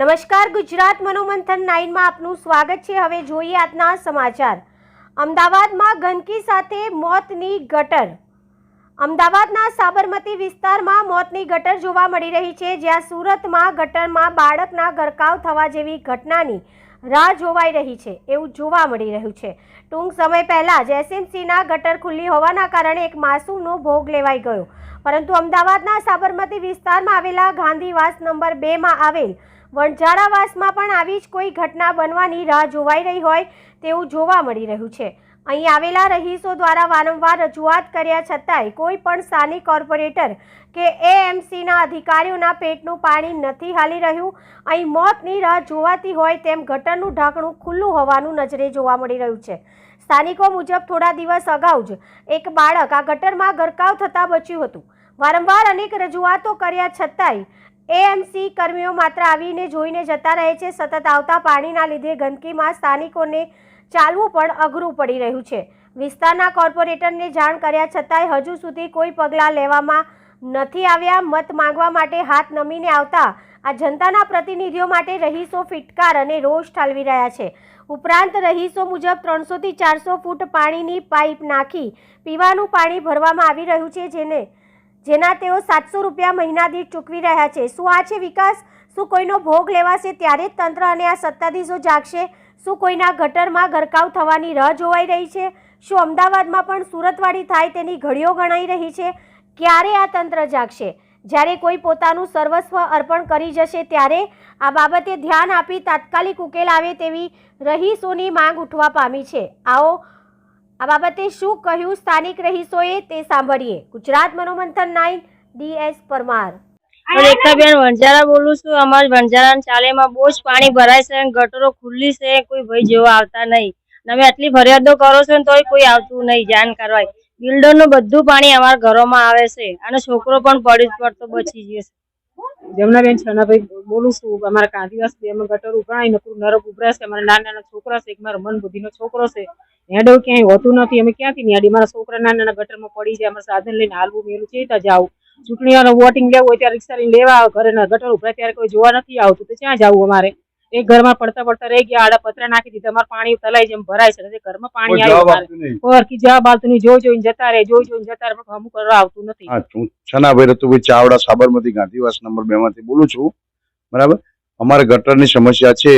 નમસ્કાર, ગુજરાત મનોમંથન નાઇનમાં આપનું સ્વાગત છે. હવે જોઈએ આજના સમાચાર. અમદાવાદમાં ગંદકી સાથે મોતની ગટર. અમદાવાદના સાબરમતી વિસ્તારમાં મોતની ગટર જોવા મળી રહી છે, જ્યાં સુરતમાં ગટરમાં બાળકના ગરકાવ થવા જેવી ઘટનાની રાહ જોવાઈ રહી છે, એવું જોવા મળી રહ્યું છે. ટૂંક સમય પહેલાં જ એસએમસીના ગટર ખુલ્લી હોવાના કારણે એક માસૂમનો ભોગ લેવાઈ ગયો. પરંતુ અમદાવાદના સાબરમતી વિસ્તારમાં આવેલા ગાંધીવાસ નંબર બેમાં આવેલ વણઝારાવાસમાં પણ આવી જ કોઈ ઘટના બનવાની રાહ જોવાઈ રહી હોય તેવું જોવા મળી રહ્યું છે. અહીં આવેલા રહીશો દ્વારા વારંવાર રજૂઆત કર્યા છતાંય કોઈ પણ સ્થાનિક કોર્પોરેટર કે એએમસીના અધિકારીઓના પેટનું પાણી નથી હાલી રહ્યું. અહીં મોતની રાહ જોવાતી હોય તેમ ગટરનું ઢાંકણું ખુલ્લું હોવાનું નજરે જોવા મળી રહ્યું છે. સ્થાનિકો મુજબ થોડા દિવસ અગાઉ જ એક બાળક આ ગટરમાં ગરકાવ થતાં બચ્યું હતું. વારંવાર અનેક રજૂઆતો કર્યા છતાંય એએમસી કર્મીઓ માત્ર આવીને જોઈને જતા રહે છે. સતત આવતા પાણીના લીધે ગંદકીમાં સ્થાનિકોને ચાલવું પણ અઘરું પડી રહ્યું છે. વિસ્તારના કોર્પોરેટરને જાણ કર્યા છતાંય હજુ સુધી કોઈ પગલાં લેવામાં નથી આવ્યા. મત માંગવા માટે હાથ નમીને આવતા આ જનતાના પ્રતિનિધિઓ માટે રહીશો ફિટકાર અને રોષ ઠાલવી રહ્યા છે. ઉપરાંત રહીશો મુજબ ત્રણસોથી ચારસો ફૂટ પાણીની પાઇપ નાખી પીવાનું પાણી ભરવામાં આવી રહ્યું છે, જેને જેના તેઓ સાતસો રૂપિયા મહિના દીઠ ચૂકવી રહ્યા છે. શું આ છે વિકાસ? શું કોઈનો ભોગ લેવાશે ત્યારે જ તંત્ર અને આ સત્તાધીશો જાગશે? શું કોઈના ગટરમાં ગરકાવ થવાની રાહ જોવાઈ રહી છે? શું અમદાવાદમાં પણ સુરતવાળી થાય તેની ઘડીઓ ગણાઈ રહી છે? ક્યારે આ તંત્ર જાગશે? જ્યારે કોઈ પોતાનું સર્વસ્વ અર્પણ કરી જશે ત્યારે આ બાબતે ધ્યાન આપી તાત્કાલિક ઉકેલ આવે તેવી રહીશોની માંગ ઉઠવા પામી છે. આવો આ બાબતે શું કહ્યું સ્થાનિક રહીશોએ તે સાંભળીએ. Gujarat મનોમંથન nine DS Parmar. રેખાબેન વણઝારા બોલું છું. અમારા વણઝારા ચાલેમાં બહુ જ પાણી ભરાય છે ગટરો ખુલ્લી છે. કોઈ ભાઈ જેવો આવતા નહીં. અમે આટલી ફરિયાદો કરો છો ને તોય કોઈ આવતું નહીં જાણ કરવાય. બિલ્ડરનું બધું પાણી અમારા ઘરોમાં આવે છે. અને છોકરો પણ પડી પડતો બચી ગયો છે. જમનાબેન છનાભાઈ બોલું છું અમારા કાંતિવાસ બે અમે ગટર ઉભરાય, નકરું નરક ઉભરાય છે, અમારા નાના નાના છોકરા છે, એક મારો મન બુદ્ધિનો છોકરો છે, હેડો ક્યાંય હોતું નથી, અમે ક્યાંથી ન્યાડી? મારા છોકરા નાના નાના ગટરમાં પડી જાય, અમારે સાધન લઈને હાલવું, મેલું છે ત્યાં જાવ વોટિંગ લેવું હોય ત્યારે રિક્ષા લઈને લેવા આવે ઘરે ગટર ઉભરાય, ત્યારે કોઈ જોવા નથી આવતું, તો ક્યાં જવું અમારે? એક ઘરમાં પડતા પડતા રહી ગયા આડા પતરા નાખી દીધા અમારે પાણી તલાઈ જેમ ભરાય છે. ઘરમાં પાણી આવી કોઈ જવાબ આવતું નહીં. જોઈ જોઈને જતા રહે જોઈ જોઈને જતા રહે પણ અમુક કરવા આવતું નથી. હા હું છનાભાઈ રતુભાઈ ચાવડા સાબરમતી ગાંધીવાસ નંબર બે માંથી બોલું છું. બરાબર? અમારે ગટરની સમસ્યા છે.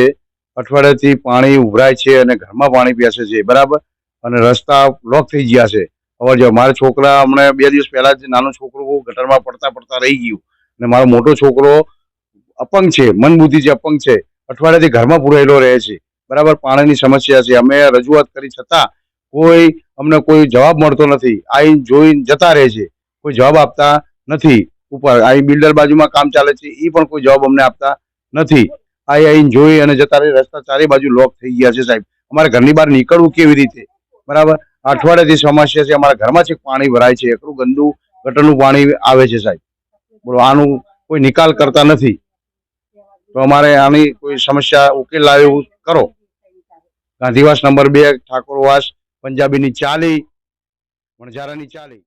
અઠવાડિયાથી પાણી ઉભરાય છે અને ઘરમાં પાણી પીસે છે. બરાબર? અને રસ્તા બ્લોક થઈ ગયા છે. અવર જવર મારા છોકરા હમણાં બે દિવસ પહેલા જ નાનો છોકરો ગટરમાં પડતા પડતા રહી ગયું. અને મારો મોટો છોકરો અપંગ છે મન બુદ્ધિ જે અપંગ છે. અઠવાડિયાથી ઘરમાં પુરાયેલો રહે છે. બરાબર? પાણીની સમસ્યા છે. અમે રજૂઆત કરી છતાં કોઈ અમને કોઈ જવાબ મળતો નથી. આ જોઈ જતા રહે છે. કોઈ જવાબ આપતા નથી. ઉપર અહીં બિલ્ડર બાજુમાં કામ ચાલે છે. એ પણ કોઈ જવાબ અમને આપતા નથી. આ અહીં જોઈ અને જતા રહે. રસ્તા ચારે બાજુ લોક થઈ ગયા છે સાહેબ. અમારે ઘરની બહાર નીકળવું કેવી રીતે? બરાબર? અઠવાડિયાથી સમસ્યા છે. અમારા ઘરમાં છે પાણી ભરાય છે. એકલું ગંદુ ગટરનું પાણી આવે છે સાહેબ. બોલો, આનું કોઈ નિકાલ કરતા નથી. તો અમારે આની કોઈ સમસ્યા ઉકેલ લાવે એવું કરો. ગાંધીવાસ નંબર બે ઠાકોરવાસ પંજાબીની ચાલી, વણઝારાની ચાલી.